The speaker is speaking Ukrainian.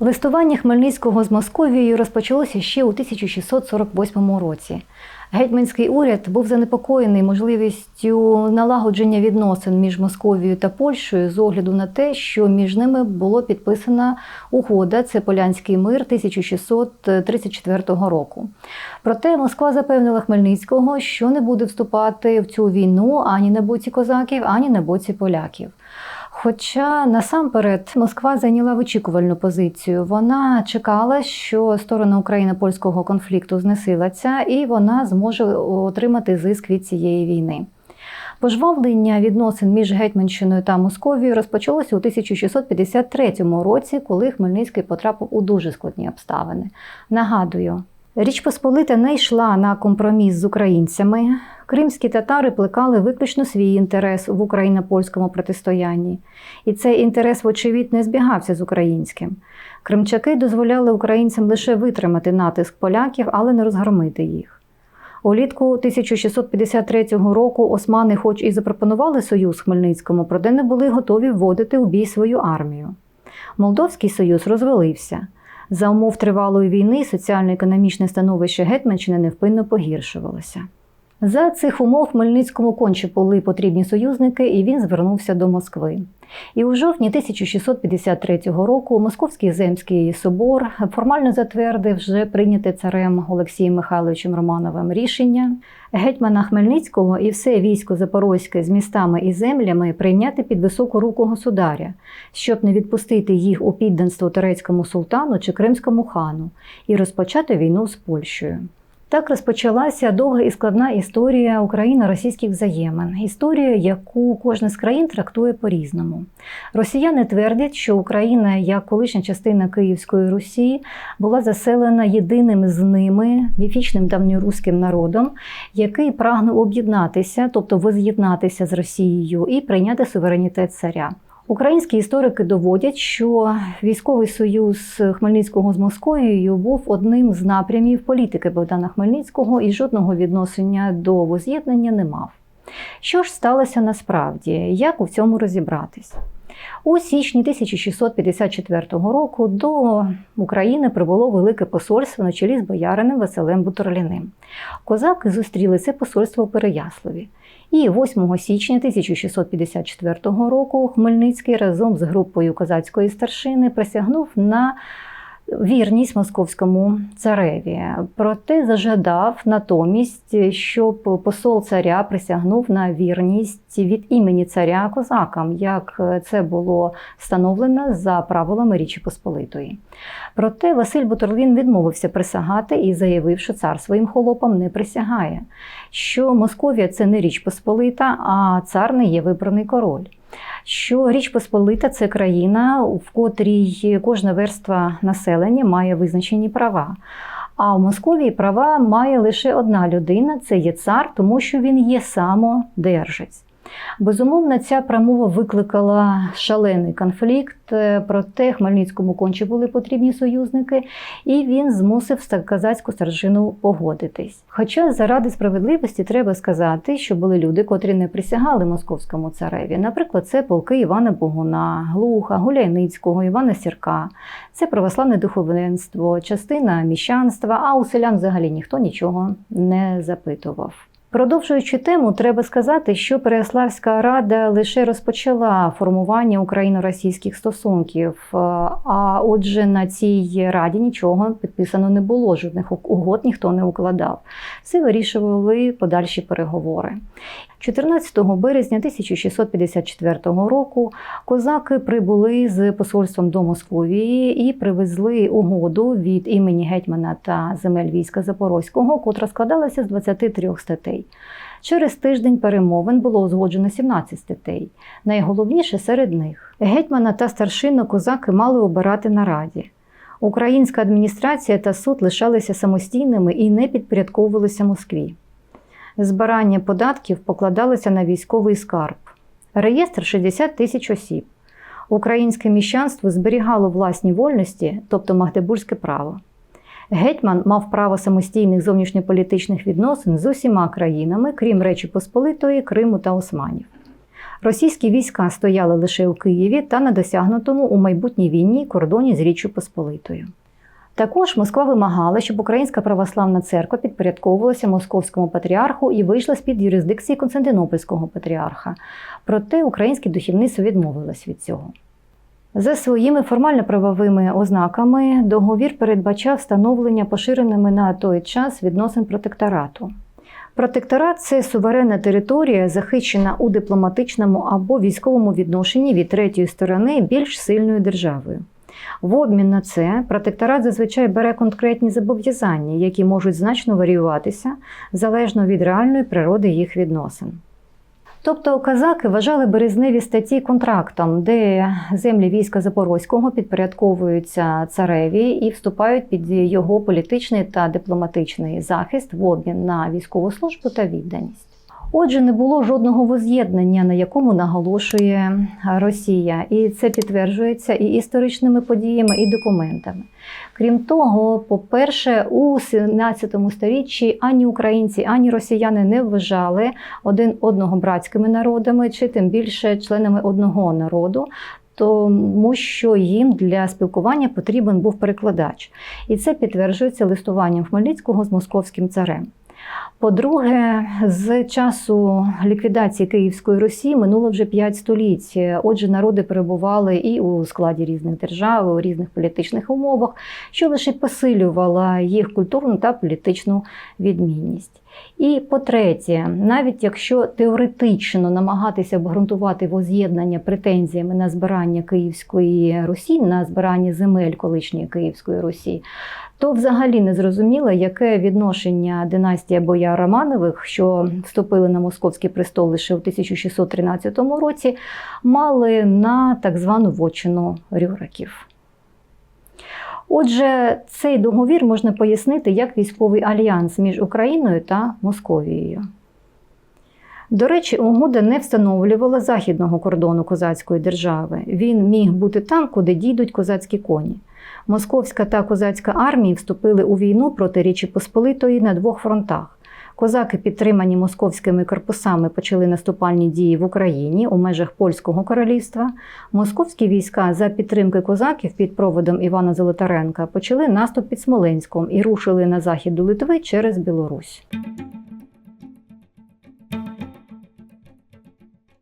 Листування Хмельницького з Московією розпочалося ще у 1648 році. Гетьманський уряд був занепокоєний можливістю налагодження відносин між Московією та Польщею з огляду на те, що між ними було підписана угода це Полянський мир 1634 року. Проте Москва запевнила Хмельницького, що не буде вступати в цю війну ані на боці козаків, ані на боці поляків. Хоча насамперед Москва зайняла вичікувальну позицію. Вона чекала, що сторона Україно-польського конфлікту знесилася, і вона зможе отримати зиск від цієї війни. Пожвавлення відносин між Гетьманщиною та Московією розпочалося у 1653 році, коли Хмельницький потрапив у дуже складні обставини. Нагадую, Річ Посполита не йшла на компроміс з українцями. Кримські татари плекали виключно свій інтерес в україно-польському протистоянні, і цей інтерес, вочевидь, не збігався з українським. Кримчаки дозволяли українцям лише витримати натиск поляків, але не розгромити їх. Улітку 1653 року османи, хоч і запропонували союз Хмельницькому, проте не були готові вводити у бій свою армію. Молдовський союз розвалився. За умов тривалої війни соціально-економічне становище Гетьманщини невпинно погіршувалося. За цих умов Хмельницькому конче були потрібні союзники, і він звернувся до Москви. І у жовтні 1653 року Московський земський собор формально затвердив вже прийняте царем Олексієм Михайловичем Романовим рішення гетьмана Хмельницького і все військо Запорозьке з містами і землями прийняти під високу руку государя, щоб не відпустити їх у підданство турецькому султану чи кримському хану і розпочати війну з Польщею. Так розпочалася довга і складна історія україно-російських взаємин, історія, яку кожна з країн трактує по-різному. Росіяни твердять, що Україна, як колишня частина Київської Русі, була заселена єдиним з ними міфічним давньоруським народом, який прагнув об'єднатися, тобто воз'єднатися з Росією і прийняти суверенітет царя. Українські історики доводять, що військовий союз Хмельницького з Москвою був одним з напрямів політики Богдана Хмельницького і жодного відношення до воз'єднання не мав. Що ж сталося насправді? Як у цьому розібратись? У січні 1654 року до України прибуло велике посольство на чолі з бояриним Василем Бутурліним. Козаки зустріли це посольство у Переяславі. І 8 січня 1654 року Хмельницький разом з групою козацької старшини присягнув на вірність московському цареві. Проте зажадав натомість, щоб посол царя присягнув на вірність від імені царя козакам, як це було встановлено за правилами Річі Посполитої. Проте Василь Бутурлін відмовився присягати і заявив, що цар своїм холопам не присягає, що Московія це не Річ Посполита, а цар не є вибраний король що Річ Посполита це країна, в котрій кожна верства населення має визначені права. А в Московії права має лише одна людина це є цар, тому що він є самодержець. Безумовно, ця промова викликала шалений конфлікт, е, проте Хмельницькому конче були потрібні союзники, і він змусив казацьку старшину погодитись. Хоча заради справедливості треба сказати, що були люди, котрі не присягали московському цареві. Наприклад, це полки Івана Богуна, Глуха, Гуляйницького, Івана Сірка, це православне духовенство, частина міщанства, а у селян взагалі ніхто нічого не запитував. Продовжуючи тему, треба сказати, що Переяславська рада лише розпочала формування україно-російських стосунків. А отже, на цій раді нічого підписано не було, жодних угод ніхто не укладав. Все вирішували подальші переговори. 14 березня 1654 року козаки прибули з посольством до Московії і привезли угоду від імені гетьмана та земель війська Запорозького, котра складалася з 23 статей. Через тиждень перемовин було узгоджено 17 статей. Найголовніше серед них гетьмана та старшину козаки мали обирати на раді. Українська адміністрація та суд лишалися самостійними і не підпорядковувалися Москві. Збирання податків покладалося на військовий скарб. Реєстр 60 тисяч осіб. Українське міщанство зберігало власні вольності, тобто Магдебурзьке право. Гетьман мав право самостійних зовнішньополітичних відносин з усіма країнами, крім Речі Посполитої, Криму та Османів. Російські війська стояли лише у Києві та на досягнутому у майбутній війні кордоні з Річчю Посполитою. Також Москва вимагала, щоб Українська православна церква підпорядковувалася московському патріарху і вийшла з-під юрисдикції Константинопольського патріарха. Проте українське духовництво відмовилось від цього. За своїми формально-правовими ознаками договір передбачав встановлення поширеними на той час відносин протекторату. Протекторат це суверенна територія, захищена у дипломатичному або військовому відношенні від третьої сторони більш сильною державою. В обмін на це протекторат зазвичай бере конкретні зобов'язання, які можуть значно варіюватися залежно від реальної природи їх відносин. Тобто казаки вважали березневі статті контрактом, де землі війська Запорозького підпорядковуються цареві і вступають під його політичний та дипломатичний захист в обмін на військову службу та відданість. Отже, не було жодного воз'єднання, на якому наголошує Росія, і це підтверджується і історичними подіями, і документами. Крім того, по-перше, у 17 сторіччі ані українці, ані росіяни не вважали один одного братськими народами, чи тим більше членами одного народу. Тому що їм для спілкування потрібен був перекладач, і це підтверджується листуванням Хмельницького з московським царем. По-друге, з часу ліквідації Київської Русі минуло вже 5 століть. Отже, народи перебували і у складі різних держав, у різних політичних умовах, що лише посилювало їх культурну та політичну відмінність. І по-третє, навіть якщо теоретично намагатися обґрунтувати воз'єднання претензіями на збирання Київської Русі, на збирання земель колишньої Київської Русі, то взагалі не зрозуміло, яке відношення династія бояр Романових, що вступили на московський престол лише у 1613 році, мали на так звану вотчину Рюриків. Отже, цей договір можна пояснити як військовий альянс між Україною та Московією. До речі, угода не встановлювала західного кордону козацької держави. Він міг бути там, куди дійдуть козацькі коні. Московська та козацька армії вступили у війну проти Річі Посполитої на двох фронтах. Козаки, підтримані московськими корпусами, почали наступальні дії в Україні у межах Польського королівства. Московські війська за підтримки козаків під проводом Івана Золотаренка почали наступ під Смоленськом і рушили на захід до Литви через Білорусь.